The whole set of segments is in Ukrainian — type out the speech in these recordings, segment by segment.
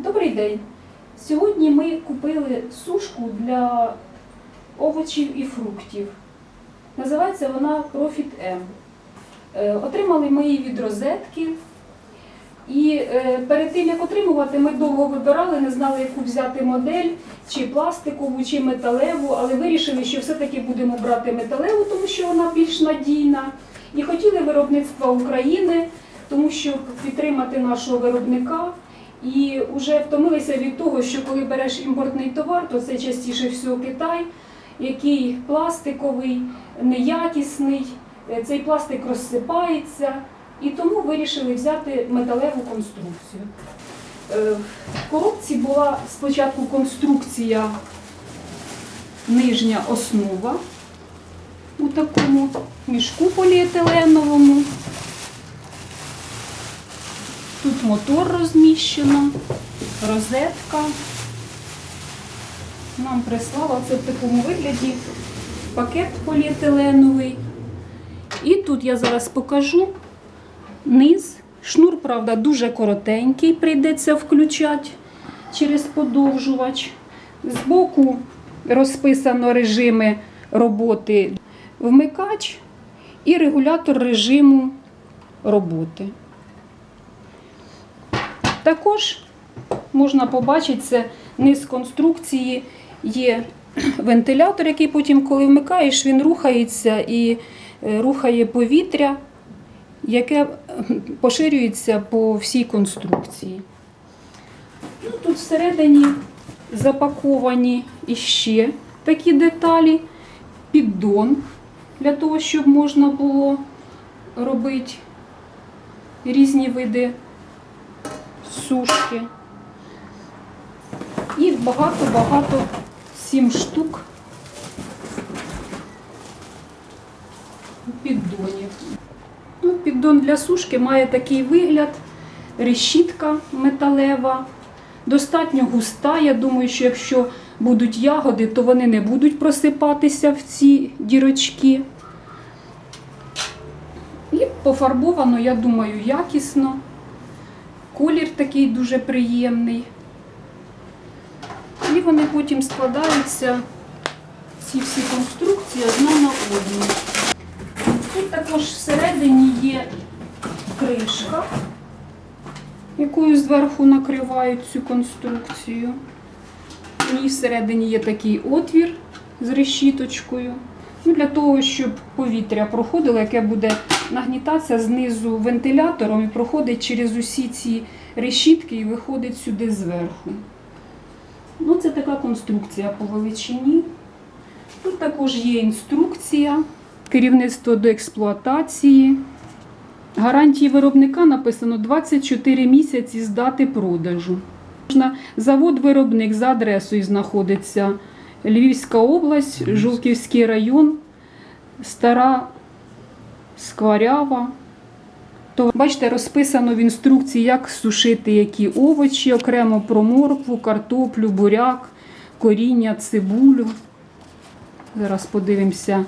Добрий день. Сьогодні ми купили сушку для овочів і фруктів. Називається вона Profit M. Е, Отримали ми її від розетки. І е, перед тим, як отримувати, ми довго вибирали, не знали, яку взяти модель, чи пластикову, чи металеву, але вирішили, що все-таки будемо брати металеву, тому що вона більш надійна. І хотіли виробництва України, тому що підтримати нашого виробника. І вже втомилися від того, що коли береш імпортний товар, то це частіше всього Китай, який пластиковий, неякісний, е, цей пластик розсипається. І тому вирішили взяти металеву конструкцію. Е, В коробці була спочатку конструкція нижня основа у такому мішку поліетиленовому. Тут мотор розміщено, розетка. Нам прислала це в такому вигляді пакет поліетиленовий. І тут я зараз покажу низ. Шнур, правда, дуже коротенький, прийдеться включати через подовжувач. Збоку розписано режими роботи вмикач і регулятор режиму роботи. Також можна побачити, це низ конструкції є вентилятор, який потім, коли вмикаєш, він рухається і е, рухає повітря, яке е, поширюється по всій конструкції. Ну, тут всередині запаковані іще такі деталі, піддон для того, щоб можна було робити різні види сушки. І багато-багато сім штук піддонів. Ну, піддон для сушки має такий вигляд, решітка металева, достатньо густа. Я думаю, що якщо будуть ягоди, то вони не будуть просипатися в ці дірочки. І пофарбовано, я думаю, якісно. Колір такий дуже приємний. І вони потім складаються, ці всі конструкції одна на одну. Тут також всередині є кришка, якою зверху накривають цю конструкцію. Ній всередині є такий отвір з решіточкою. Ну, для того, щоб повітря проходило, яке буде нагнітатися знизу вентилятором і проходить через усі ці решітки і виходить сюди зверху. Ну, це така конструкція по величині. Тут також є інструкція, керівництво до експлуатації. Гарантії виробника написано 24 місяці з дати продажу. Завод-виробник за адресою знаходиться Львівська область, Жовківський район, Стара Скварява. То, бачите, розписано в інструкції, як сушити які овочі, окремо про моркву, картоплю, буряк, коріння, цибулю. Зараз подивимося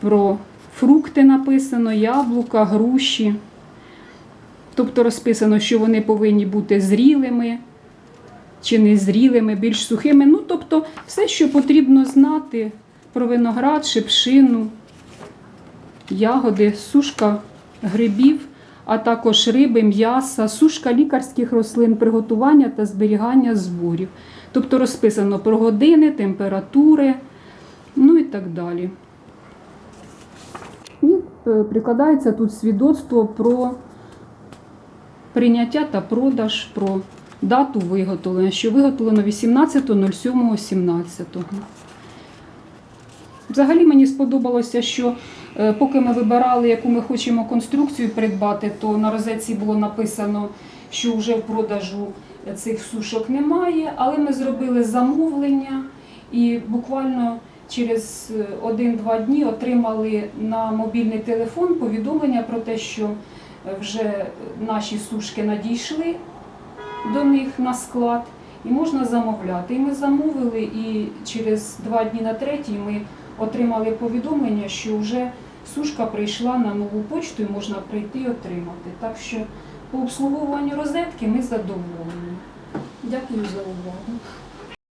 про фрукти написано, яблука, груші. Тобто розписано, що вони повинні бути зрілими чи незрілими, більш сухими. Ну, тобто, все, що потрібно знати про виноград, шипшину, ягоди, сушка грибів, а також риби, м'яса, сушка лікарських рослин, приготування та зберігання зборів. Тобто розписано про години, температури, ну і так далі. І е, прикладається тут свідоцтво про прийняття та продаж, про дату виготовлення, що виготовлено 18.07.17. Взагалі мені сподобалося, що е, поки ми вибирали, яку ми хочемо конструкцію придбати, то на розетці було написано, що вже в продажу цих сушок немає, але ми зробили замовлення і буквально через е, 1-2 дні отримали на мобільний телефон повідомлення про те, що е, вже наші сушки надійшли до них на склад і можна замовляти. І ми замовили, і через два дні на третій ми отримали повідомлення, що вже сушка прийшла на нову почту і можна прийти і отримати. Так що по обслуговуванню розетки ми задоволені. Дякую за увагу.